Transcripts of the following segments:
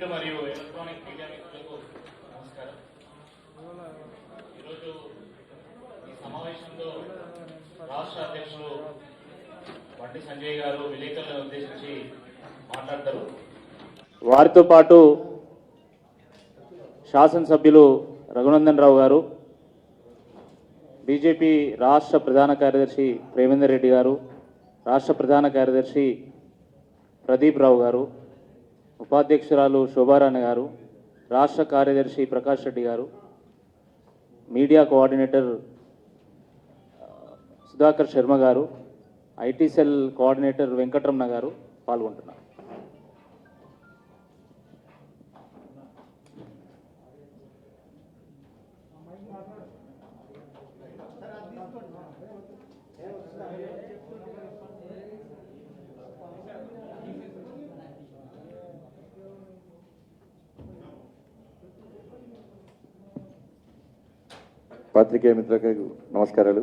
Print మరియు electronic media మిత్రులకు నమస్కారం. ఈరోజు ఈ సమావేశంలో రాష్ట్ర అధ్యక్షులు బండి సంజయ్ గారు విలేకరులను ఉద్దేశించి మాట్లాడతారు. వారితో పాటు శాసనసభ్యులు రఘునందన్ రావు గారు బీజేపీ రాష్ట్ర ప్రధాన కార్యదర్శి ప్రేమేందర్ రెడ్డి గారు రాష్ట్ర ప్రధాన కార్యదర్శి ప్రదీప్ రావు గారు ఉపాధ్యక్షురాలు శోభారాణి గారు రాష్ట్ర కార్యదర్శి ప్రకాష్ రెడ్డి గారు మీడియా కోఆర్డినేటర్ సుధాకర్ శర్మ గారు ఐటీ సెల్ కోఆర్డినేటర్ వెంకటరమణ గారు పాల్గొంటున్నారు. పాత్రికేయ మిత్రులకు నమస్కారాలు.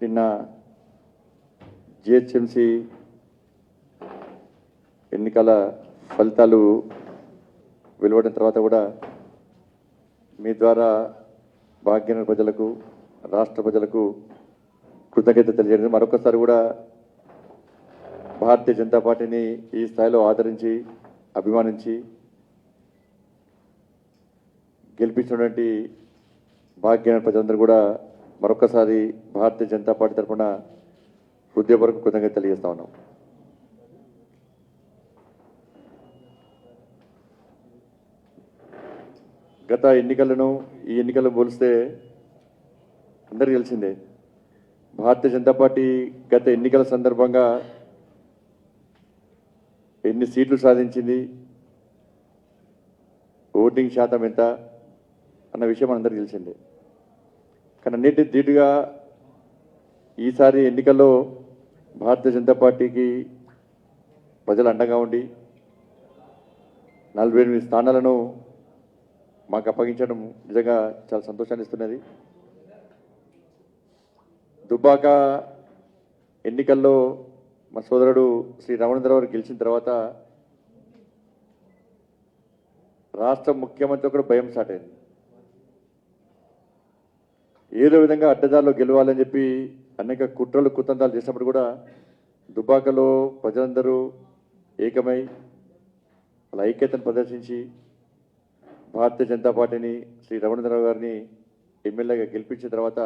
నిన్న జిహెచ్ఎంసి ఎన్నికల ఫలితాలు వెలువడిన తర్వాత కూడా మీ ద్వారా భాగ్యనగర ప్రజలకు రాష్ట్ర ప్రజలకు కృతజ్ఞత తెలియజేయడం. మరొకసారి కూడా భారతీయ జనతా పార్టీని ఈ స్థాయిలో ఆదరించి అభిమానించి గెలిపించినటువంటి భాగ్యమైన ప్రజలందరూ కూడా మరొకసారి భారతీయ జనతా పార్టీ తరఫున హృదయపూర్వక కృతజ్ఞత తెలియజేస్తా ఉన్నాం. గత ఎన్నికలను ఈ ఎన్నికలను పోలిస్తే అందరికీ తెలిసిందే భారతీయ జనతా పార్టీ గత ఎన్నికల సందర్భంగా ఎన్ని సీట్లు సాధించింది? ఓటింగ్ శాతం ఎంత? అన్న విషయం మనందరికీ తెలిసిందే. కానీ అన్నిటి ధీటుగా ఈసారి ఎన్నికల్లో భారతీయ జనతా పార్టీకి ప్రజలు అండగా ఉండి నలభై ఎనిమిది స్థానాలను మాకు అప్పగించడం నిజంగా చాలా సంతోషాన్ని ఇస్తున్నది. దుబ్బాక ఎన్నికల్లో మా సోదరుడు శ్రీ రమణేంద్రరావు గారు గెలిచిన తర్వాత రాష్ట్ర ముఖ్యమంత్రి కూడా భయం స్టార్ట్ అయింది. ఏదో విధంగా అడ్డదారిలో గెలవాలని చెప్పి అనేక కుట్రలు కుతంత్రాలు చేసినప్పుడు కూడా దుబాకలో ప్రజలందరూ ఏకమై వాళ్ళ ఐక్యతను ప్రదర్శించి భారతీయ జనతా పార్టీని శ్రీ రమణేంద్రరావు గారిని ఎమ్మెల్యేగా గెలిపించిన తర్వాత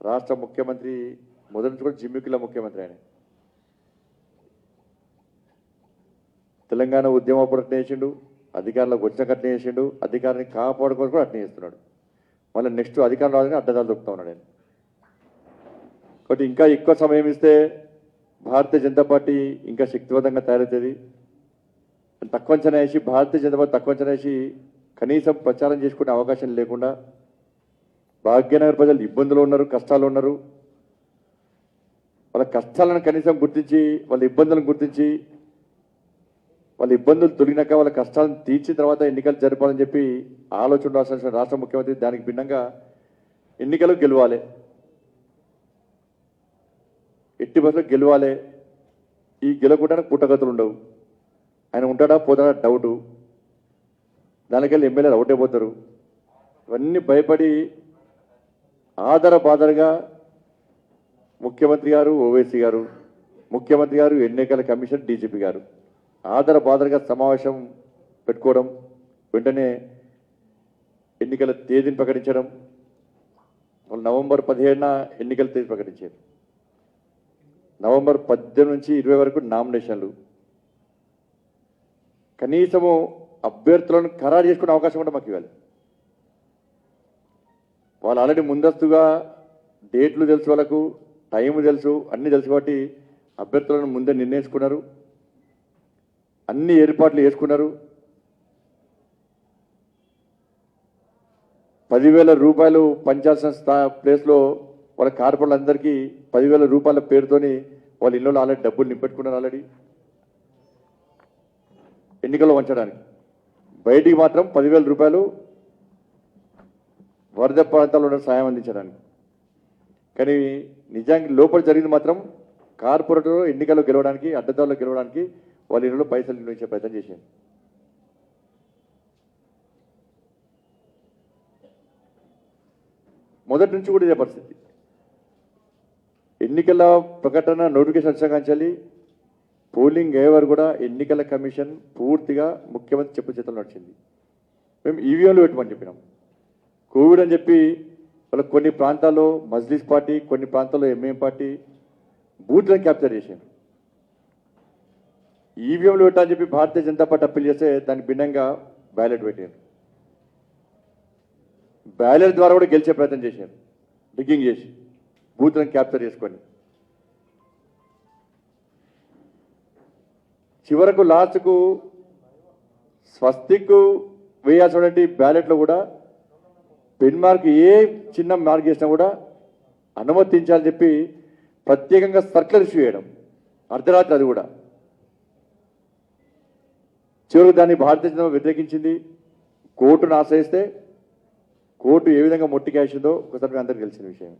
రాష్ట్ర ముఖ్యమంత్రి మొదటి నుంచి కూడా జిమ్మికిల ముఖ్యమంత్రి ఆయన. తెలంగాణ ఉద్యమప్పుడు అట్నే చేసిండు అధికారంలోకి వచ్చినాక అట్నే చేసిండు అధికారాన్ని కాపాడుకొని కూడా అట్నే చేస్తున్నాడు. మళ్ళీ నెక్స్ట్ అధికారం రావాలని అడ్డదాలు దొక్కుతా ఉన్నాడు ఆయన. కాబట్టి ఇంకా ఎక్కువ సమయం ఇస్తే భారతీయ జనతా పార్టీ ఇంకా శక్తివంతంగా తయారవుతుంది. తక్కువ అంచనా వేసి భారతీయ జనతా పార్టీ తక్కువ అంచనా వేసి కనీసం ప్రచారం చేసుకునే అవకాశం లేకుండా భాగ్యనగర్ ప్రజలు ఇబ్బందులు ఉన్నారు కష్టాలు ఉన్నారు. వాళ్ళ కష్టాలను కనీసం గుర్తించి వాళ్ళ ఇబ్బందులను గుర్తించి వాళ్ళ ఇబ్బందులు తొలగినాక వాళ్ళ కష్టాలను తీర్చిన తర్వాత ఎన్నికలు జరపాలని చెప్పి ఆలోచన రాసిన రాష్ట్ర ముఖ్యమంత్రి దానికి భిన్నంగా ఎన్నికలు గెలవాలి. ఎట్టి బస్సులో గెలవాలి. ఈ గెలకుండా పుట్టగతులు ఉండవు. ఆయన ఉంటాడా? పోతాడా? డౌటు. దానికెళ్ళి ఎమ్మెల్యేలు అవుట్ అయిపోతారు ఇవన్నీ భయపడి ఆదరపాదరగా ముఖ్యమంత్రి గారు ఓవైసీ గారు ముఖ్యమంత్రి గారు ఎన్నికల కమిషన్ డీజీపీ గారు ఆదరపాదరగా సమావేశం పెట్టుకోవడం వెంటనే ఎన్నికల తేదీని ప్రకటించడం వాళ్ళు నవంబర్ పదిహేడున ఎన్నికల తేదీ ప్రకటించారు. నవంబర్ పద్దెనిమిది నుంచి ఇరవై వరకు నామినేషన్లు. కనీసము అభ్యర్థులను ఖరారు చేసుకునే అవకాశం కూడా మాకు ఇవ్వాలి. వాళ్ళు ఆల్రెడీ ముందస్తుగా డేట్లు తెలుసు వాళ్ళకు టైం తెలుసు అన్నీ తెలుసు కాబట్టి అభ్యర్థులను ముందే నిర్ణయించుకున్నారు. అన్ని ఏర్పాట్లు చేసుకున్నారు. పదివేల రూపాయలు పంచాల్సిన స్థా ప్లేస్లో వాళ్ళ కార్పొరేటర్లందరికీ పదివేల రూపాయల పేరుతోని వాళ్ళ ఇళ్ళలో ఆల్రెడీ డబ్బులు నింపెట్టుకున్నారు ఆల్రెడీ. ఎన్నికల్లో వంచడానికి. బయటికి మాత్రం పదివేల రూపాయలు వరద ప్రాంతాల్లో సహాయం సాయం అందించడానికి. కానీ నిజానికి లోపల జరిగింది మాత్రం కార్పొరేటర్ ఎన్నికల్లో గెలవడానికి అడ్డదారులు గెలవడానికి వాళ్ళ ఇళ్ళలో పైసలు నిర్వహించే ప్రయత్నం చేశాను మొదటి నుంచి కూడా ఇదే పరిస్థితి. ఎన్నికల ప్రకటన నోటిఫికేషన్ వచ్చాకంచాలి పోలింగ్ అయ్యే కూడా ఎన్నికల కమిషన్ పూర్తిగా ముఖ్యమంత్రి చెప్పు చేతులు నడిచింది. మేము ఈవీఎంలు పెట్టమని చెప్పినాం. కోవిడ్ అని చెప్పి వాళ్ళ కొన్ని ప్రాంతాల్లో మజ్లిస్ పార్టీ కొన్ని ప్రాంతాల్లో ఎంఏం పార్టీ బూత్లను క్యాప్చర్ చేశారు ఈవీఎంలు పెట్టాలని చెప్పి భారతీయ జనతా పార్టీ అప్పీల్ చేస్తే దానికి భిన్నంగా బ్యాలెట్ పెట్టారు బ్యాలెట్ ద్వారా కూడా గెలిచే ప్రయత్నం చేశారు డిగ్గింగ్ చేసి బూత్లను క్యాప్చర్ చేసుకొని. చివరకు లాస్ట్కు స్వస్తిక్ వేయాల్సినటువంటి బ్యాలెట్లో కూడా పెన్ మార్క్ ఏ చిన్న మార్క్ చేసినా కూడా అనుమతించాలని చెప్పి ప్రత్యేకంగా సర్కిల్ ఇష్యూ చేయడం. అర్ధరాత్రి అది కూడా. చివరికి దాన్ని భారతీయ జనతా వ్యతిరేకించింది. కోర్టును ఆశ్రయిస్తే కోర్టు ఏ విధంగా మొట్టికేసిందో ఒకసారి అందరికీ తెలిసిన విషయం.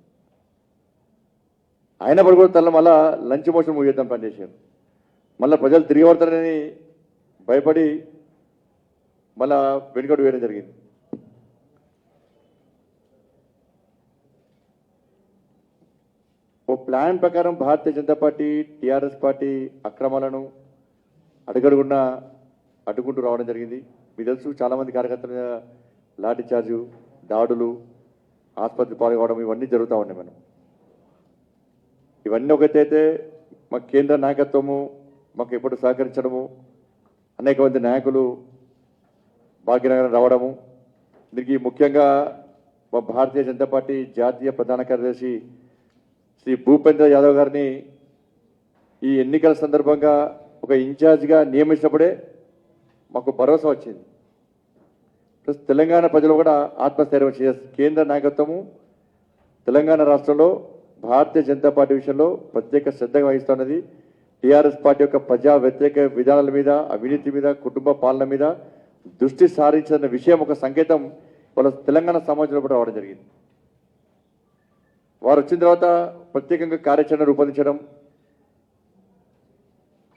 అయినప్పుడు కూడా తల్ల మళ్ళా లంచ్ మోషన్ ముగిద్దాం పనిచేశారు మళ్ళీ ప్రజలు తిరిగి పడతారని భయపడి మళ్ళా వెనుకడు వేయడం జరిగింది. ఓ ప్లాన్ ప్రకారం Bharatiya Janata party TRS party అక్రమాలను అడుగడుగున్న అడ్డుకుంటూ రావడం జరిగింది. మీకు తెలుసు చాలామంది కార్యకర్తల మీద లాఠీ చార్జు దాడులు ఆసుపత్రి పాల్గొవడం ఇవన్నీ జరుగుతూ ఉన్నాయి మనం. ఇవన్నీ ఒకటైతే మా కేంద్ర నాయకత్వము మాకు ఎప్పుడు సహకరించడము అనేక మంది నాయకులు భాగ్యనగరం రావడము దీనికి ముఖ్యంగా మా భారతీయ జనతా పార్టీ జాతీయ ప్రధాన కార్యదర్శి శ్రీ భూపేంద్ర యాదవ్ గారిని ఈ ఎన్నికల సందర్భంగా ఒక ఇన్ఛార్జ్గా నియమించినప్పుడే మాకు భరోసా వచ్చింది. ప్లస్ తెలంగాణ ప్రజలు కూడా ఆత్మస్థైర్యం వచ్చి కేంద్ర నాయకత్వము తెలంగాణ రాష్ట్రంలో భారతీయ జనతా పార్టీ విషయంలో ప్రత్యేక శ్రద్ధ వహిస్తున్నది. టీఆర్ఎస్ పార్టీ యొక్క ప్రజా వ్యతిరేక విధానాల మీద అవినీతి మీద కుటుంబ పాలన మీద దృష్టి సారించిన విషయం ఒక సంకేతం వాళ్ళ తెలంగాణ సమాజంలో కూడా రావడం జరిగింది. వారు వచ్చిన తర్వాత ప్రత్యేకంగా కార్యాచరణ రూపొందించడం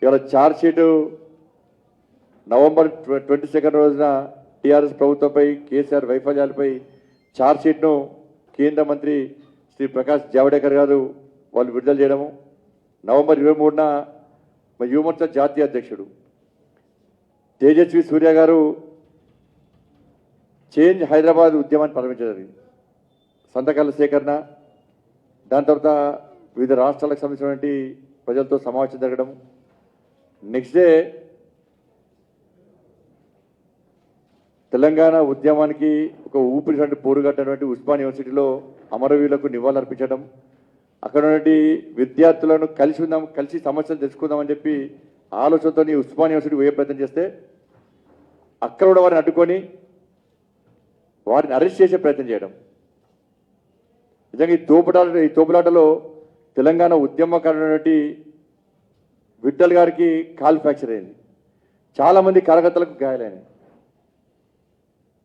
ఇవాళ ఛార్జ్షీటు నవంబర్ ట్వంటీ సెకండ్ రోజున టీఆర్ఎస్ ప్రభుత్వంపై కేసీఆర్ వైఫల్యాలపై ఛార్జ్షీట్ను కేంద్ర మంత్రి శ్రీ ప్రకాష్ జావడేకర్ గారు వాళ్ళు విడుదల చేయడము. నవంబర్ ఇరవై మూడున మా యువమోర్చా జాతీయ అధ్యక్షుడు తేజస్వి సూర్య గారు చేంజ్ హైదరాబాద్ ఉద్యమాన్ని ప్రారంభించడం సంతకాల సేకరణ దాని తర్వాత వివిధ రాష్ట్రాలకు సంబంధించినటువంటి ప్రజలతో సమావేశం జరగడం. నెక్స్ట్ డే తెలంగాణ ఉద్యమానికి ఒక ఊపిరి పోరుగట్టినటువంటి ఉస్మాన్ యూనివర్సిటీలో అమరవీరులకు నివాళులర్పించడం అక్కడ ఉన్నటువంటి విద్యార్థులను కలిసి ఉందాం కలిసి సమస్యలు తెలుసుకుందామని చెప్పి ఆలోచనతో ఉస్మాన్ యూనివర్సిటీ పోయే ప్రయత్నం చేస్తే అక్కడ కూడా వారిని అడ్డుకొని వారిని అరెస్ట్ చేసే ప్రయత్నం చేయడం. నిజంగా ఈ తోపులాట ఈ తోపులాటలో తెలంగాణ ఉద్యమకారుడైనటువంటి విఠల్ గారికి కాల్ ఫ్రాక్చర్ అయింది. చాలామంది కార్యకర్తలకు గాయాలైనవి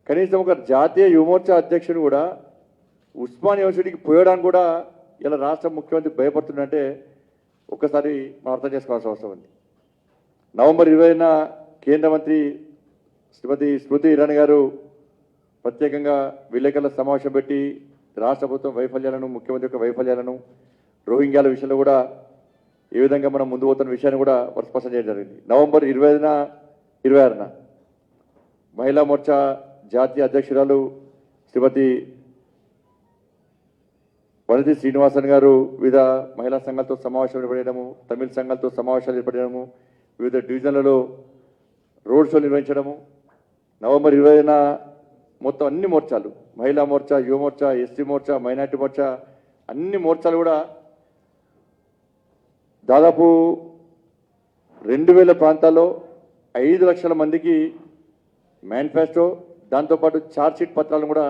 కనీసం ఒక జాతీయ యువమోర్చా అధ్యక్షుడు కూడా ఉస్మాన్ యూనివర్సిటీకి పోయడానికి కూడా ఇలా రాష్ట్ర ముఖ్యమంత్రి భయపడుతుందంటే ఒక్కసారి మనం అర్థం చేసుకోవాల్సిన అవసరం ఉంది. నవంబర్ ఇరవైన కేంద్ర మంత్రి శ్రీమతి స్మృతి ఇరానీ గారు ప్రత్యేకంగా విలేకరుల సమావేశం పెట్టి రాష్ట్ర ప్రభుత్వం వైఫల్యాలను ముఖ్యమంత్రి యొక్క వైఫల్యాలను రోహింగ్యాల విషయంలో కూడా ఏ విధంగా మనం ముందు పోతున్న విషయాన్ని కూడా వారు స్పష్టం చేయడం జరిగింది. నవంబర్ ఇరవై ఐదున ఇరవై ఆరున మహిళా మోర్చా జాతీయ అధ్యక్షురాలు శ్రీమతి వనతి శ్రీనివాసన్ గారు వివిధ మహిళా సంఘాలతో సమావేశాలు ఏర్పడము తమిళ సంఘాలతో సమావేశాలు ఏర్పడము వివిధ డివిజన్లలో రోడ్ షో నిర్వహించడము నవంబర్ ఇరవైన మొత్తం అన్ని మోర్చాలు మహిళా మోర్చా యువ మోర్చా ఎస్సీ మోర్చా మైనార్టీ మోర్చా అన్ని మోర్చాలు కూడా దాదాపు రెండు వేల ప్రాంతాల్లో ఐదు లక్షల మందికి మేనిఫెస్టో దాంతోపాటు ఛార్జ్షీట్ పత్రాలను కూడా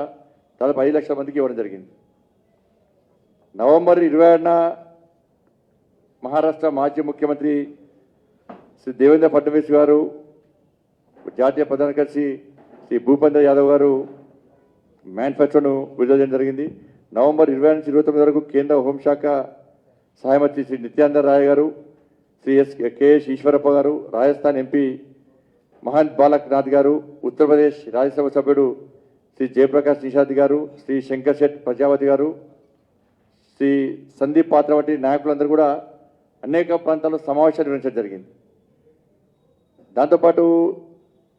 దాదాపు ఐదు లక్షల మందికి ఇవ్వడం జరిగింది. నవంబర్ ఇరవై ఆరున మహారాష్ట్ర మాజీ ముఖ్యమంత్రి శ్రీ దేవేంద్ర ఫడ్నవీస్ గారు జాతీయ ప్రధాన కార్యదర్శి శ్రీ భూపేంద్ర యాదవ్ గారు మేనిఫెస్టోను విడుదల చేయడం జరిగింది. నవంబర్ ఇరవై నుంచి ఇరవై తొమ్మిది వరకు కేంద్ర హోంశాఖ సహాయ శ్రీ నిత్యానంద రాయ్ గారు శ్రీ ఎస్ కేఎస్ ఈశ్వరప్ప గారు రాజస్థాన్ ఎంపీ మహంత్ బాలక్ నాథ్ గారు ఉత్తరప్రదేశ్ రాజ్యసభ సభ్యుడు శ్రీ జయప్రకాష్ నిషాద్ గారు శ్రీ శంకర్ శెట్ ప్రజావతి గారు శ్రీ సందీప్ పాత్ర వంటి నాయకులందరూ కూడా అనేక ప్రాంతాల్లో సమావేశాలు నిర్వహించడం జరిగింది. దాంతోపాటు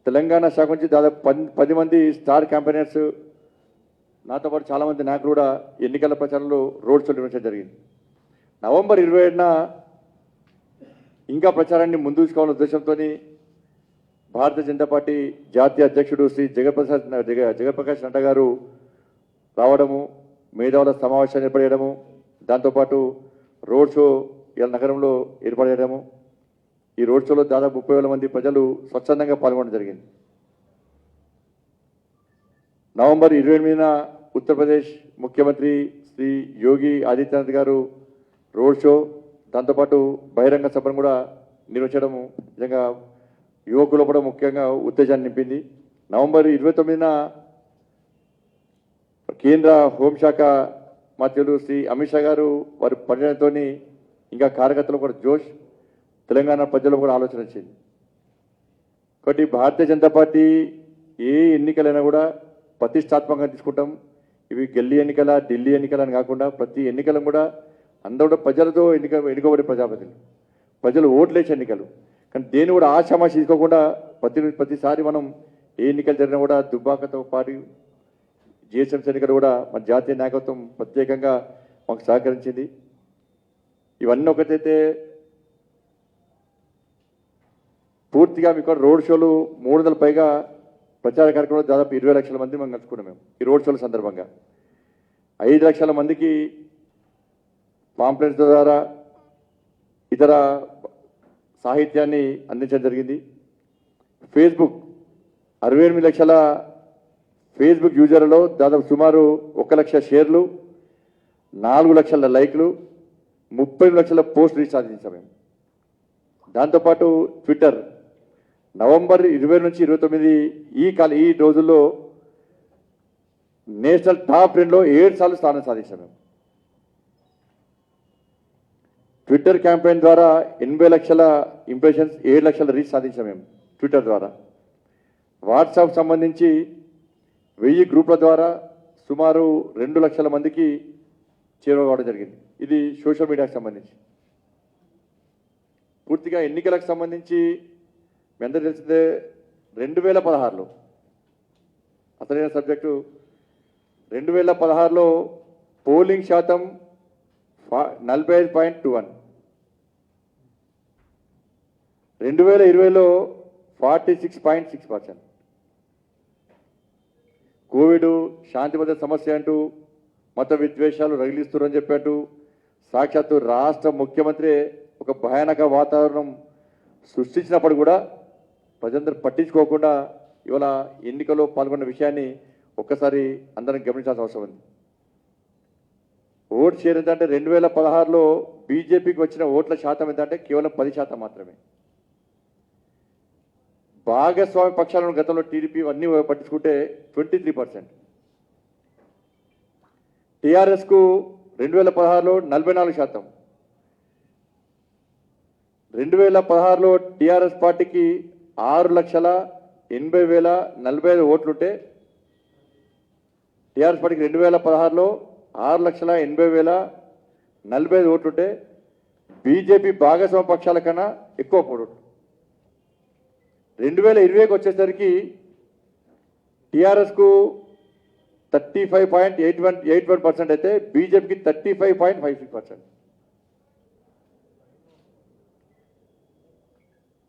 తెలంగాణ శాఖ నుంచి దాదాపు పది మంది స్టార్ క్యాంపెయినర్స్ నాతో పాటు చాలామంది నాకు కూడా ఎన్నికల ప్రచారంలో రోడ్ షో నిర్వహించడం జరిగింది. నవంబర్ ఇరవై ఏడున ఇంకా ప్రచారాన్ని ముందు తీసుకోవాలనే ఉద్దేశంతో భారతీయ జనతా పార్టీ జాతీయ అధ్యక్షుడు శ్రీ జగప్రసాద్ జగ జగప్రకాష్ నడ్డా గారు రావడము మేధావుల సమావేశాన్ని ఏర్పడేయడము దాంతోపాటు రోడ్ షో ఇలా నగరంలో ఏర్పాటు చేయడము ఈ రోడ్ షోలో దాదాపు ముప్పై వేల మంది ప్రజలు స్వచ్ఛందంగా పాల్గొనడం జరిగింది. నవంబర్ ఇరవై ఎనిమిదిన ఉత్తరప్రదేశ్ ముఖ్యమంత్రి శ్రీ యోగి ఆదిత్యనాథ్ గారు రోడ్ షో దాంతోపాటు బహిరంగ సభను కూడా నిర్వహించడం నిజంగా యువకులు కూడా ముఖ్యంగా ఉత్తేజాన్ని నింపింది. నవంబర్ ఇరవై తొమ్మిదిన కేంద్ర హోంశాఖ మంత్రులు శ్రీ అమిత్ షా గారు వారి పర్యటనతో ఇంకా కార్యకర్తలు కూడా జోష్ తెలంగాణ ప్రజలు కూడా ఆలోచన వచ్చింది కాబట్టి భారతీయ జనతా పార్టీ ఏ ఎన్నికలైనా కూడా ప్రతిష్టాత్మకంగా తీసుకుంటాం. ఇవి గల్లీ ఎన్నికల ఢిల్లీ ఎన్నికల అని కాకుండా ప్రతి ఎన్నికలను కూడా అందరూ కూడా ప్రజలతో ఎన్నిక ఎన్నుకోబడే ప్రజాప్రతినిధులు. ప్రజలు ఓట్లేసే ఎన్నికలు. కానీ దేన్ని కూడా ఆశామాష తీసుకోకుండా ప్రతి ప్రతిసారి మనం ఏ ఎన్నికలు జరిగినా కూడా దుబ్బాకతో పాటు జిహెచ్ఎంసీ ఎన్నికలు కూడా మన జాతీయ నాయకత్వం ప్రత్యేకంగా మాకు సహకరించింది. ఇవన్నీ ఒకటైతే పూర్తిగా మీకు రోడ్ షోలు మూడు వందల పైగా ప్రచార కార్యక్రమంలో దాదాపు ఇరవై లక్షల మంది మనం కలుసుకున్నాం మేము ఈ రోడ్ షోల సందర్భంగా. ఐదు లక్షల మందికి పాంప్లెట్స్ ద్వారా ఇతర సాహిత్యాన్ని అందించడం జరిగింది. ఫేస్బుక్ అరవై ఎనిమిది లక్షల ఫేస్బుక్ యూజర్లలో దాదాపు సుమారు ఒక లక్ష షేర్లు నాలుగు లక్షల లైక్లు ముప్పై లక్షల పోస్ట్ రీఛార్జ్ సాధించాం మేము. దాంతోపాటు ట్విట్టర్ నవంబర్ ఇరవై నుంచి ఇరవై తొమ్మిది ఈ కాల ఈ రోజుల్లో నేషనల్ టాప్ టెన్లో ఏడు సార్లు స్థానం సాధించాం మేము. ట్విట్టర్ క్యాంపెయిన్ ద్వారా ఎనభై లక్షల ఇంప్రెషన్స్ ఏడు లక్షల రీచ్ సాధించాం మేము ట్విట్టర్ ద్వారా. వాట్సాప్ సంబంధించి వెయ్యి గ్రూపుల ద్వారా సుమారు రెండు లక్షల మందికి చేరువవడం జరిగింది. ఇది సోషల్ మీడియాకి సంబంధించి. పూర్తిగా ఎన్నికలకు సంబంధించి మీ అందరూ తెలిసిందే? రెండు వేల పదహారులో. అసలైన సబ్జెక్టు. రెండు వేల పదహారులో పోలింగ్ శాతం ఫా- నలభై ఐదు పాయింట్ టూ వన్. రెండు వేల ఇరవైలో forty six point six percent. Covid శాంతి భద్రత సమస్య అంటూ మత విద్వేషాలు రగిలిస్తున్నారని చెప్పాడు సాక్షాత్తు రాష్ట్ర ముఖ్యమంత్రి ఒక భయానక వాతావరణం సృష్టించినప్పుడు కూడా ప్రజలందరూ పట్టించుకోకుండా ఇవాళ ఎన్నికల్లో పాల్గొన్న విషయాన్ని ఒక్కసారి అందరం గమనించాల్సిన అవసరం ఉంది. ఓట్ షేర్ ఏంటంటే రెండు వేల పదహారులో బీజేపీకి వచ్చిన ఓట్ల శాతం ఏంటంటే కేవలం పది శాతం మాత్రమే. భాగస్వామి పక్షాలను గతంలో టీడీపీ అన్నీ పట్టించుకుంటే ట్వంటీ త్రీ పర్సెంట్. టీఆర్ఎస్కు రెండు వేల పదహారులో నలభై నాలుగు శాతం. రెండు వేల పదహారులో టీఆర్ఎస్ పార్టీకి ఆరు లక్షల ఎనభై వేల నలభై ఐదు ఓట్లుంటే టీఆర్ఎస్ పార్టీకి రెండు వేల పదహారులో ఆరు లక్షల ఎనభై వేల నలభై ఐదు ఓట్లుంటే బీజేపీ భాగస్వామ్య పక్షాల కన్నా ఎక్కువ పోటీ రెండు వేల ఇరవైకి వచ్చేసరికి టీఆర్ఎస్కు thirty five point eight one eight one percent అయితే బీజేపీకి thirty five point five six percent.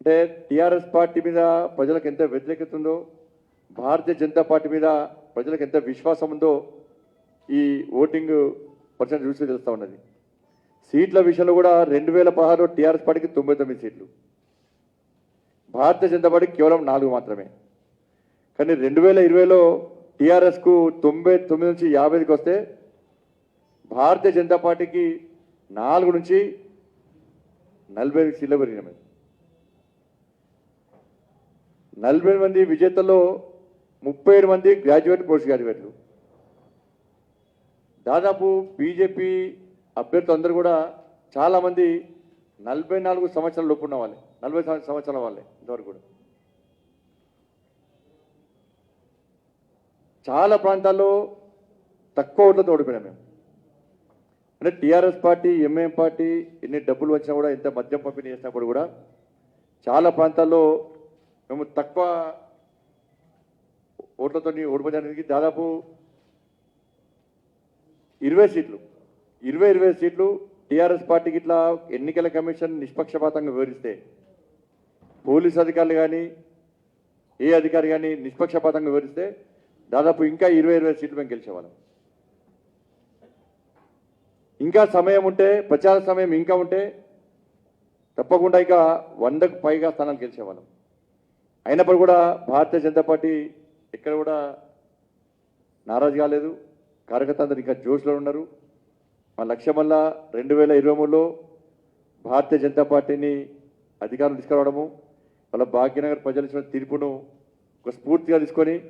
అంటే టీఆర్ఎస్ పార్టీ మీద ప్రజలకు ఎంత వ్యతిరేకత ఉందో భారతీయ జనతా పార్టీ మీద ప్రజలకు ఎంత విశ్వాసం ఉందో ఈ ఓటింగ్ పర్సెంట్ చూసి తెలుస్తూ ఉన్నది. సీట్ల విషయంలో కూడా రెండు వేల పదహారులో టీఆర్ఎస్ పార్టీకి తొంభై తొమ్మిది సీట్లు. భారతీయ జనతా పార్టీకి కేవలం నాలుగు మాత్రమే. కానీ రెండు వేల ఇరవైలో టీఆర్ఎస్కు తొంభై తొమ్మిది నుంచి యాభైకి వస్తే భారతీయ జనతా పార్టీకి నాలుగు నుంచి నలభై సీట్లు పెరిగినాయి నలభై మంది విజేతల్లో ముప్పై ఏడు మంది గ్రాడ్యుయేట్ పోస్ట్ గ్రాడ్యుయేట్లు దాదాపు బీజేపీ అభ్యర్థులు అందరూ కూడా చాలామంది నలభై నాలుగు సంవత్సరాల లోపు ఉన్న వాళ్ళే. నలభై సంవత్సరాల వాళ్ళే ఇంతవరకు కూడా. చాలా ప్రాంతాల్లో తక్కువ ఓట్లతో ఓడిపోయినాం మేము. అంటే టీఆర్ఎస్ పార్టీ ఎంఐఎం పార్టీ ఎన్ని డబ్బులు వచ్చినా కూడా ఎంత మద్యం పంపిణీ చేసినప్పుడు కూడా చాలా ప్రాంతాల్లో మేము తక్కువ ఓట్లతో ఓడిపోయడానికి దాదాపు ఇరవై సీట్లు ఇరవై ఇరవై సీట్లు టీఆర్ఎస్ పార్టీకి ఇట్లా ఎన్నికల కమిషన్ నిష్పక్షపాతంగా వివరిస్తే పోలీస్ అధికారులు కానీ ఏ అధికారి కానీ నిష్పక్షపాతంగా వివరిస్తే దాదాపు ఇంకా ఇరవై ఇరవై సీట్లు మేము గెలిచేవాళ్ళం. ఇంకా సమయం ఉంటే ప్రచార సమయం ఇంకా ఉంటే తప్పకుండా ఇక వందకు పైగా స్థానాలు గెలిచేవాళ్ళం. అయినప్పుడు కూడా భారతీయ జనతా పార్టీ ఎక్కడ కూడా నారాజు కాలేదు. కార్యకర్తలందరూ ఇంకా జోష్లో ఉన్నారు. మా లక్ష్యం వల్ల రెండు వేల ఇరవై మూడులో భారతీయ జనతా పార్టీని అధికారం తీసుకురావడము వాళ్ళ భాగ్యనగర్ ప్రజలు ఇచ్చిన తీర్పును ఒక స్ఫూర్తిగా తీసుకొని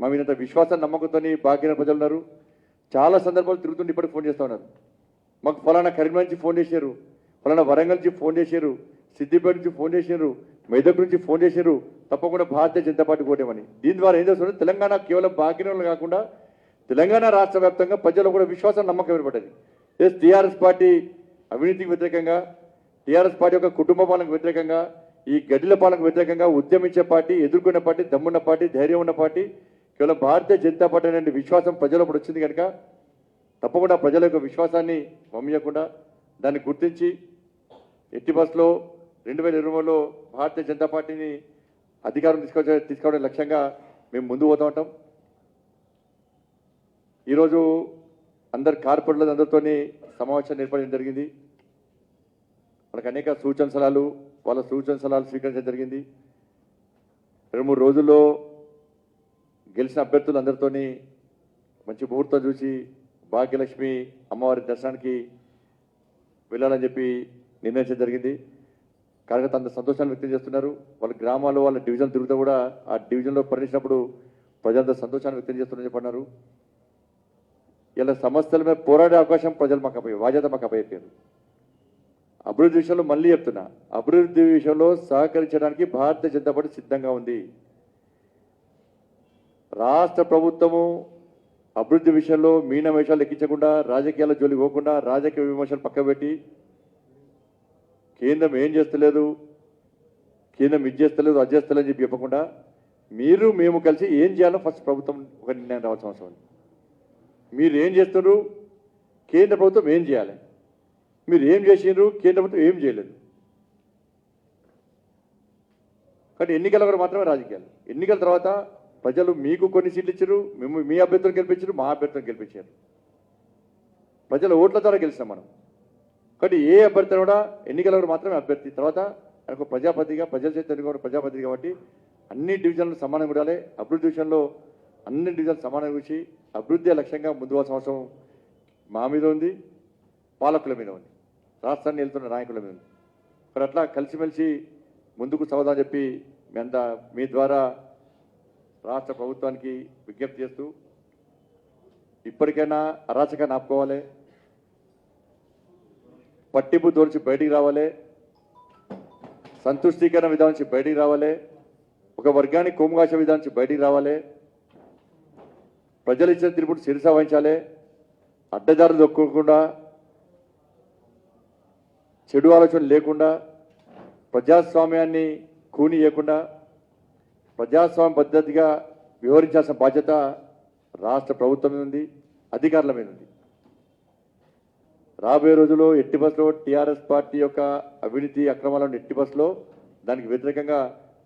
మా మీద విశ్వాసం నమ్మకంతో భాగ్యనగర్ ప్రజలు ఉన్నారు. చాలా సందర్భాలు తిరుగుతుండి ఇప్పటికి ఫోన్ చేస్తూ ఉన్నారు. మాకు ఫలానా కరీంనగర్ నుంచి ఫోన్ చేశారు. ఫలానా వరంగల్ నుంచి ఫోన్ చేశారు. సిద్దిపేట నుంచి ఫోన్ చేశారు. మెదక్ నుంచి ఫోన్ చేశారు. తప్పకుండా భారతీయ జనతా పార్టీ కోటేమని దీని ద్వారా ఏం చేస్తుంది తెలంగాణ కేవలం భాగ్యనగర్లు కాకుండా తెలంగాణ రాష్ట్ర వ్యాప్తంగా ప్రజలు కూడా విశ్వాసం నమ్మకం ఏర్పడింది. ఎస్ టీఆర్ఎస్ పార్టీ అవినీతికి వ్యతిరేకంగా టీఆర్ఎస్ పార్టీ యొక్క కుటుంబ పాలనకు వ్యతిరేకంగా ఈ గడ్డిల పాలనకు వ్యతిరేకంగా ఉద్యమించే పార్టీ ఎదుర్కొన్న పార్టీ దమ్మున్న పార్టీ ధైర్యం ఉన్న పార్టీ కేవలం భారతీయ జనతా పార్టీ అనే విశ్వాసం ప్రజలప్పుడు వచ్చింది కనుక తప్పకుండా ప్రజల యొక్క విశ్వాసాన్ని మమ్మీయకుండా దాన్ని గుర్తించి ఎట్టి బస్సులో రెండు వేల ఇరవైలో భారతీయ జనతా పార్టీని అధికారం తీసుకొచ్చే తీసుకోవడం లక్ష్యంగా మేము ముందు పోతూ ఉంటాం. ఈరోజు అందరు కార్పొరేట్ల అందరితో సమావేశాన్ని ఏర్పడడం జరిగింది. వాళ్ళకి అనేక సూచన సలహాలు వాళ్ళ సూచన సలహాలు స్వీకరించడం జరిగింది. రెండు మూడు రోజుల్లో గెలిచిన అభ్యర్థులు అందరితో మంచి ముహూర్తం చూసి భాగ్యలక్ష్మి అమ్మవారి దర్శనానికి వెళ్ళాలని చెప్పి నిర్ణయించడం జరిగింది. కార్యకర్త అంత సంతోషాన్ని వ్యక్తం చేస్తున్నారు. వాళ్ళ గ్రామాల్లో వాళ్ళ డివిజన్ తిరుగుతూ కూడా ఆ డివిజన్లో పరిణించినప్పుడు ప్రజలంతా సంతోషాన్ని వ్యక్తం చేస్తున్నారని చెప్పన్నారు. ఇలా సమస్యల మీద పోరాడే అవకాశం ప్రజలు మాకు అప్పయ్యారు బాధ్యత మాకు అప్పయ్యారు అభివృద్ధి విషయంలో మళ్ళీ చెప్తున్నా అభివృద్ధి విషయంలో సహకరించడానికి భారతీయ జనతా పార్టీ సిద్ధంగా ఉంది. రాష్ట్ర ప్రభుత్వము అభివృద్ధి విషయంలో మీన వేషాలు ఎక్కించకుండా రాజకీయాల జోలికి పోకుండా రాజకీయ విమర్శలు పక్కబెట్టి కేంద్రం ఏం చేస్తలేదు? కేంద్రం ఇది చేస్తలేదు అది చేస్తలేదు అని చెప్పి చెప్పకుండా మీరు మేము కలిసి ఏం చేయాలో ఫస్ట్ ప్రభుత్వం ఒక నిర్ణయం రావాల్సిన అవసరం ఉంది. మీరు ఏం చేస్తున్నారు? కేంద్ర ప్రభుత్వం ఏం చేయాలి? మీరు ఏం చేసిండ్రు? కేంద్ర ప్రభుత్వం ఏం చేయలేదు. కానీ ఎన్నికల వరకు మాత్రమే రాజకీయాలు. ఎన్నికల తర్వాత ప్రజలు మీకు కొన్ని సీట్లు ఇచ్చారు మేము మీ అభ్యర్థులను గెలిపించారు మా అభ్యర్థులను గెలిపించారు ప్రజల ఓట్ల ద్వారా గెలిచినాం మనం. కాబట్టి ఏ అభ్యర్థి కూడా ఎన్నికలకు మాత్రమే అభ్యర్థి. తర్వాత ఆయనకు ప్రజాపతిగా ప్రజల చేత ప్రజాపతి కాబట్టి అన్ని డివిజన్లు సమానంగా ఉండాలి. అభివృద్ధి విషయంలో అన్ని డివిజన్లు సమానంగా చూసి అభివృద్ధి లక్ష్యంగా ముందు సంవత్సరం మా మీద ఉంది పాలకుల మీద ఉంది రాష్ట్రాన్ని వెళ్తున్న నాయకుల మీద ఉంది. మరి అట్లా కలిసిమెలిసి ముందుకు సాగుదామని చెప్పి మీ అంతా మీ ద్వారా రాష్ట్ర ప్రభుత్వానికి విజ్ఞప్తి చేస్తూ ఇప్పటికైనా అరాచకాన్ని ఆపుకోవాలి. పట్టింపు దోర్చి బయటికి రావాలి. సంతుష్టీకరణ విధానం నుంచి బయటికి రావాలి. ఒక వర్గానికి కోముగాశ విధానం నుంచి బయటికి రావాలి. ప్రజలు ఇచ్చిన తిరుపతి శిరస వహించాలి. అడ్డదారులు దొక్కకుండా చెడు ఆలోచన లేకుండా ప్రజాస్వామ్యాన్ని కూనియకుండా ప్రజాస్వామ్య పద్ధతిగా వివరించాల్సిన బాధ్యత రాష్ట్ర ప్రభుత్వం మీద ఉంది అధికారుల మీద ఉంది. రాబోయే రోజుల్లో ఎట్టి బస్సులో టీఆర్ఎస్ పార్టీ యొక్క అవినీతి అక్రమాలను ఎట్టి బస్సులో దానికి వ్యతిరేకంగా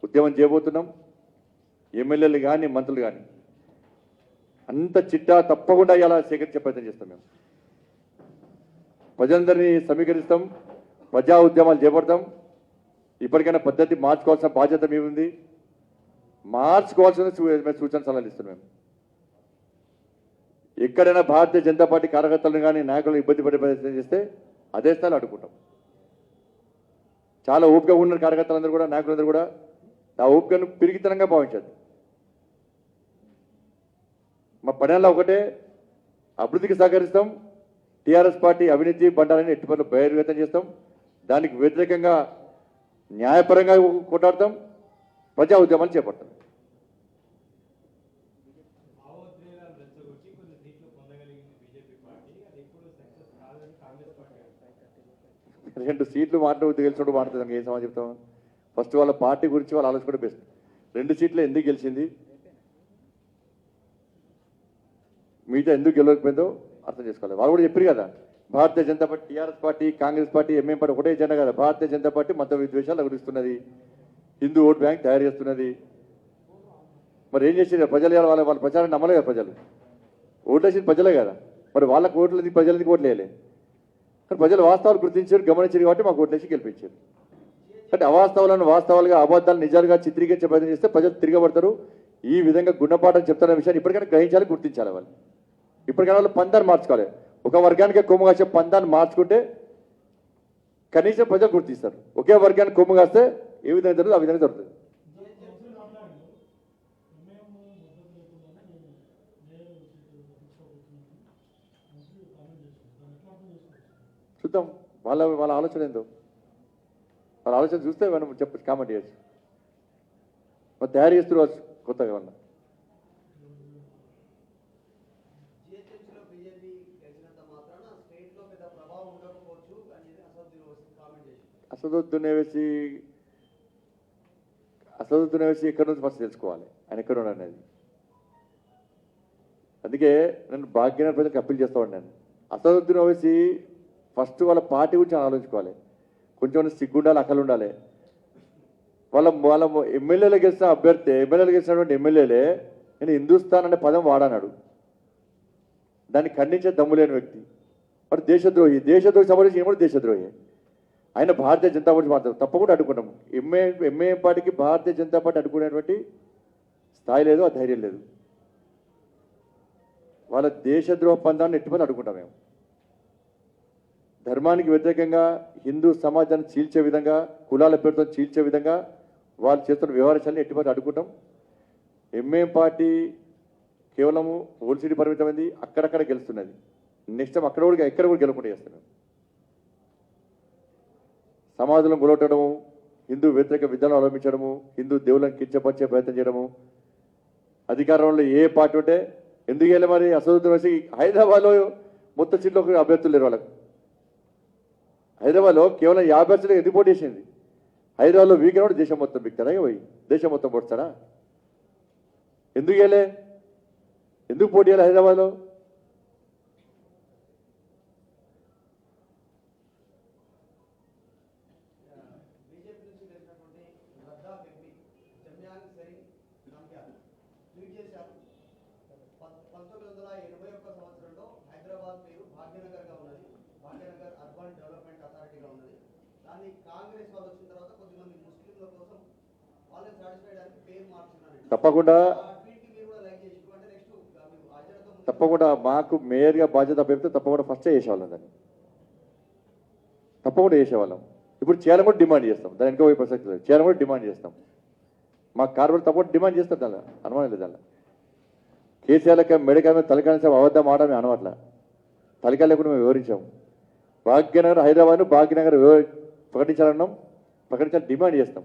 ఉద్యమం చేయబోతున్నాం. ఎమ్మెల్యేలు కానీ మంత్రులు కానీ అంత చిట్టా తప్పకుండా ఇలా సేకరించే ప్రయత్నం చేస్తాం మేము. ప్రజలందరినీ సమీకరిస్తాం. ప్రజా ఉద్యమాలు చేపడతాం. ఇప్పటికైనా పద్ధతి మార్చుకోవాల్సిన బాధ్యత మీ ఉంది మార్చుకోవాల్సిన మేము సూచన సలహాలు ఇస్తున్నాం మేము. ఎక్కడైనా భారతీయ జనతా పార్టీ కార్యకర్తలను కానీ నాయకులను ఇబ్బంది పడే ప్రయత్నం చేస్తే అదే స్థాయిలో అడ్డుకుంటాం చాలా ఓపిక ఉన్న కార్యకర్తలందరూ కూడా నాయకులందరూ కూడా ఆ ఓపికను పిరిగితనంగా భావించదు మా పనేలా ఒకటే అభివృద్ధికి సహకరిస్తాం టీఆర్ఎస్ పార్టీ అవినీతి బండాలని ఎట్టి పనులు బహిర్గతం చేస్తాం దానికి వ్యతిరేకంగా న్యాయపరంగా కొట్లాడతాం ప్రజా ఉద్యమాలు చేపడతాం భావోద్వేగాలు రెచ్చగొట్టి కొన్ని సీట్లు పొందగలిగింది బీజేపీ పార్టీ అది ఎప్పుడు సక్సెస్ కాదని కాంగ్రెస్ పార్టీ రెండు సీట్లు మాట్లాడు గెలిచినప్పుడు మాట్లాడుతాం ఏం సమాధానం చెప్తాం ఫస్ట్ వాళ్ళ పార్టీ గురించి వాళ్ళు ఆలోచించుకుంటే బెస్ట్ రెండు సీట్లు ఎందుకు గెలిచింది? మిగతా ఎందుకు గెలవకపోయిందో అర్థం చేసుకోవాలి. వాళ్ళు కూడా చెప్పారు కదా Bharatiya Janata party TRS party Congress party M M party ఒకటే జెండా కదా. భారతీయ జనతా పార్టీ మత విద్వేషాలు అగురిస్తున్నది హిందూ ఓట్ బ్యాంక్ తయారు చేస్తున్నది. మరి ఏం చేసి ప్రజలు వాళ్ళ వాళ్ళ ప్రచారం నమ్మలే కదా ప్రజలు. ఓట్లేసింది ప్రజలే కదా. మరి వాళ్ళకి ఓట్లు ప్రజలకి ఓట్లు వేయలేదు కానీ ప్రజలు వాస్తవాలు గుర్తించారు గమనించారు కాబట్టి మాకు ఓట్లేసి గెలిపించారు. అంటే అవాస్తవాలను వాస్తవాలుగా అబద్ధాలు నిజాలుగా చిత్రీకరించే ప్రయత్నం చేస్తే ప్రజలు తిరగబడతారు. ఈ విధంగా గుణపాఠం చెప్తున్న విషయాన్ని ఇప్పటికైనా గ్రహించాలి గుర్తించాలి వాళ్ళు. ఇప్పటికైనా వాళ్ళు పందాన్ని మార్చుకోవాలి. ఒక వర్గానికి కొమ్ము కాసే పందాన్ని మార్చుకుంటే కనీసం ప్రజలు గుర్తిస్తారు. ఒకే వర్గానికి కొమ్ము కాస్తే ఏ విధంగా జరుగుతుంది ఆ విధంగా జరుగుతుంది. చూద్దాం వాళ్ళ వాళ్ళ ఆలోచన ఏందో? వాళ్ళ ఆలోచన చూస్తే మనం చెప్పచ్చు కామెంట్ చేయొచ్చు. మరి తయారు చేస్తున్నారు కొత్తగా అని అసదుద్దీన్ వేసి అసదుద్దీన్ వేసి ఎక్కడి నుంచి ఫస్ట్ తెలుసుకోవాలి? ఆయన ఎక్కడ అనేది? అందుకే నేను భాగ్యనగర్ ప్రజలకు అప్పీల్ చేస్తా ఉన్నాను. అసదుద్దీన్ ఓవైసీ ఫస్ట్ వాళ్ళ పార్టీ గురించి ఆలోచించుకోవాలి. కొంచెం సిగ్గుండాలి అక్కలు ఉండాలి వాళ్ళ వాళ్ళ ఎమ్మెల్యేలు గెలిచిన అభ్యర్థి ఎమ్మెల్యేలు గెలిచినటువంటి ఎమ్మెల్యేలే నేను హిందుస్థాన్ అనే పదం వాడన్నాడు. దాన్ని ఖండించే దమ్ము లేని వ్యక్తి. మరి దేశద్రోహి. దేశద్రోహి సంబంధించి ఏమో దేశద్రోహి. ఆయన భారతీయ జనతా పార్టీ మాత్రం తప్పకుండా అడ్డుకున్నాం ఎంఏ ఎంఏఎం పార్టీకి భారతీయ జనతా పార్టీ అడ్డుకునేటువంటి స్థాయి లేదు ఆ ధైర్యం లేదు. వాళ్ళ దేశద్రోహ పందాన్ని ఎట్టుకొని అడ్డుకుంటాం మేము. ధర్మానికి వ్యతిరేకంగా హిందూ సమాజాన్ని చీల్చే విధంగా కులాల పేరుతో చీల్చే విధంగా వాళ్ళు చేస్తున్న వ్యవహారాన్ని ఎట్టుబడి అడుగుతాం ఎంఏం పార్టీ కేవలము ఓల్సిటీ పరిమితమైంది అక్కడక్కడ గెలుస్తున్నది. నెక్స్ట్ టైం అక్కడ కూడా ఎక్కడ కూడా గెలవకుండా చేస్తున్నాం సమాజంలో గొలవటము హిందూ వ్యతిరేక విధానం అవలంబించడము హిందూ దేవులను కించపరిచే ప్రయత్నం చేయడము అధికారంలో ఏ పార్టీ ఉంటే ఎందుకు వెళ్ళి మరి అసదుద్దీన్ వచ్చి హైదరాబాద్లో మొత్తం సీట్లో ఒక అభ్యర్థులు లేరు వాళ్ళకు. హైదరాబాద్లో కేవలం యాభై అభ్యర్థులు ఎందుకు పోటీ చేసింది? హైదరాబాద్లో వీకెన్ కూడా దేశం మొత్తం బిక్తారా పోయి? దేశం మొత్తం పొడుస్తారా? ఎందుకు వెళ్ళే ఎందుకు పోటీ చేయాలి హైదరాబాద్లో బీజేపీ నుంచి గెలిచినటువంటి లద్దాఖ్ ఎంపీ జమ్యాంగ్ సరి నంద్యాల్ ట్వీట్ చేశారు పం- పంతొమ్మిది వందల ఎనభై ఒక్క సంవత్సరంలో హైదరాబాద్ పేరు భాగ్యనగర్గా ఉన్నది భాగ్యనగర్ అర్బన్ డెవలప్మెంట్ అథారిటీగా ఉన్నది దాన్ని కాంగ్రెస్ వాళ్ళు వచ్చిన తర్వాత కొద్దిమంది ముస్లింల కోసం వాళ్ళని సాటిస్ఫై చేయడానికి పేరు మార్చున్నారండి తప్పకుండా ఆ ట్వీట్కి మీరు కూడా లైక్ చేసి అంటే నెక్స్ట్ మీరు అజెండాతో తప్పకుండా తప్పకుండా మాకు మేయర్గా బాధ్యత పెడితే తప్పకుండా ఫస్టే చేసేవాళ్ళం దాన్ని. తప్పకుండా చేసేవాళ్ళం. ఇప్పుడు చేయాలని కూడా డిమాండ్ చేస్తాం. దాని ఇంకో ప్రసక్తి లేదు. చేయాలని కూడా డిమాండ్ చేస్తాం. మా కార్పొరేట్ తప్పకుండా డిమాండ్ చేస్తాం దాని అనుమానం లేదు దానిలో. కేసీఆర్లకి మెడికల్ మీద తలకాయ సార్ అవద్దాం మాట మేము అనవట్లా తలకాయ లేకుండా మేము వివరించాము. భాగ్యనగర్ హైదరాబాద్ను భాగ్యనగర్ ప్రకటించాలన్నాం. ప్రకటించాలని డిమాండ్ చేస్తాం.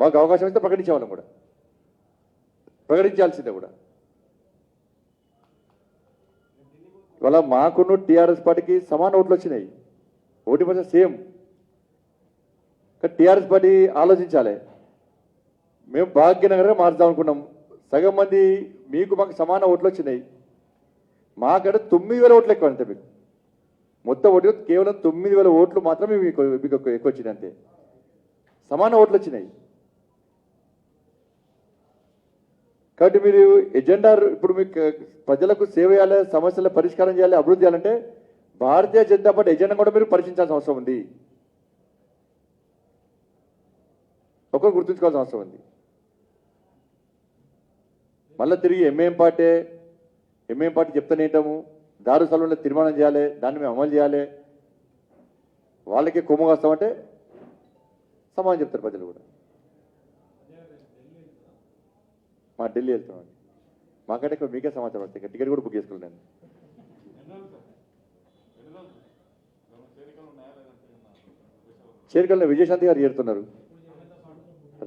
మాకు అవకాశం ఇస్తే ప్రకటించేవాళ్ళం కూడా. ప్రకటించాల్సిందే కూడా. ఇవాళ మాకును టీఆర్ఎస్ పార్టీకి సమాన ఓట్లు వచ్చినాయి. ఓటి పర్సెంట్ సేమ్. కానీ టీఆర్ఎస్ పార్టీ ఆలోచించాలి. మేము భాగ్యనగరంగా మార్చుదాం అనుకున్నాం. సగం మంది మీకు మాకు సమాన ఓట్లు వచ్చినాయి. మాకంటే తొమ్మిది వేల ఓట్లు ఎక్కువ అంతే మీకు. మొత్తం ఓటు కేవలం తొమ్మిది వేల ఓట్లు మాత్రమే మీకు మీకు ఎక్కువ ఎక్కువ వచ్చినాయి అంతే. సమాన ఓట్లు వచ్చినాయి. కాబట్టి మీరు ఎజెండా ఇప్పుడు మీకు ప్రజలకు సేవ చేయాలి సమస్యల పరిష్కారం చేయాలి అభివృద్ధి చేయాలంటే భారతీయ జనతా పార్టీ ఎజెండా కూడా మీరు పరిశీలించాల్సిన అవసరం ఉంది. ఒకరు గుర్తుంచుకోవాల్సిన అవసరం ఉంది. మళ్ళీ తిరిగి ఎంఏం పార్టీ ఎంఏం పార్టీ చెప్తానేంటాము దారు స్థలంలో తీర్మానం చేయాలి దాన్ని మేము అమలు చేయాలి. వాళ్ళకే కొమ్ము కాస్తామంటే సమానం చెప్తారు ప్రజలు కూడా. మా ఢిల్లీ వెళ్తున్నామండి మాకంటే ఇక్కడ మీకే సమాచారం వస్తాయి. టికెట్ కూడా బుక్ చేసుకున్నాను చేరికల్లో విజయశాంతి గారు చేరుతున్నారు.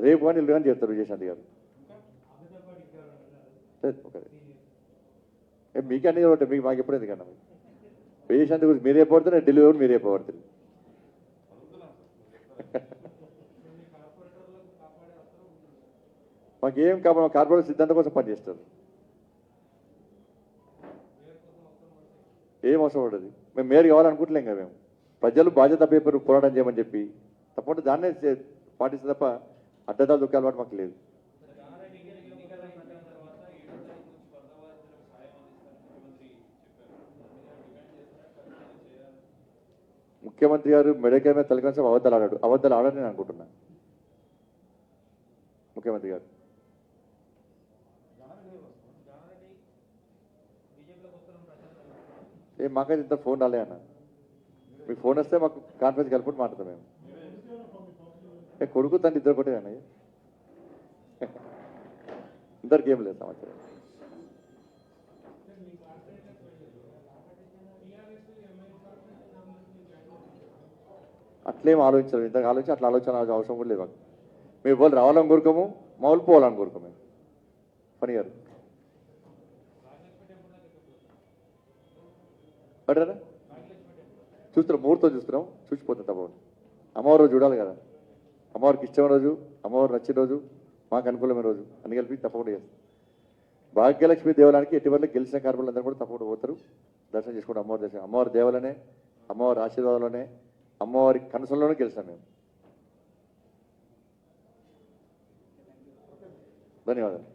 రేపు కానీ ఇల్లు కానీ చేస్తారు విజయశాంతి గారు. మీకు అన్నీ ఒకటి మీకు మాకు ఎప్పుడైంది కన్నా విజయశాంతి గురించి మీరే పోడుతున్నారు ఢిల్లీ మీరే పోడుతుంది మాకేం కాబట్టి కార్పొరేట్ సిద్ధాంతం కోసం పనిచేస్తారు. ఏం అవసరం ఉండదు. మేము మేరు కావాలనుకుంటలేం కదా మేము. ప్రజలు బాధ్యత పేపర్ పోరాటం చేయమని చెప్పి తప్పకుండా దాన్నే పాటిస్తే తప్ప అడ్డదాలు దుఃఖాలు అలవాటు మాకు లేదు. ముఖ్యమంత్రి గారు మెడకే మీద తలకొంచెం అబద్ధాలు ఆడాడు. అబద్ధాలు ఆడని నేను అనుకుంటున్నా. ముఖ్యమంత్రి గారు. ఏ మాకైతే ఇంత ఫోన్ రాలే అన్న. మీకు ఫోన్ వస్తే మాకు కాన్ఫరెన్స్ కలిపి మాట్లాడతాం మేము. ఏ కొడుకు తండ్రి ఇద్దరు ఒకటే అన్నయ్య. ఇద్దరికి ఏం లేదు సమాచారం. అట్లేం ఆలోచించలేదు. ఇంతకు ఆలోచించి అట్లా ఆలోచన అవసరం కూడా లేదు మాకు. మేము వాళ్ళు రావాలని కోరుకోము మా వాళ్ళు పోవాలని కోరుకోము మేము. పని గారు. పడ్డారా? చూస్తున్నాం ముహూర్తం చూస్తున్నాం. చూసిపోతాం తప్పకుండా. అమ్మవారు రోజు చూడాలి కదా. అమ్మవారికి ఇష్టమైన రోజు అమ్మవారు నచ్చిన రోజు మాకు అనుకూలమైన రోజు అన్ని కలిపి తప్పకుండా చేస్తాం. భాగ్యలక్ష్మి దేవాలయానికి ఎటువంటి గెలిచిన కార్మికులందరూ కూడా తప్పకుండా పోతారు. దర్శనం చేసుకుంటాం అమ్మవారి దర్శనం. అమ్మవారి దేవాలనే అమ్మవారి ఆశీర్వాదంలోనే అమ్మవారి కనసంలోనే గెలిచాం మేము. ధన్యవాదాలు.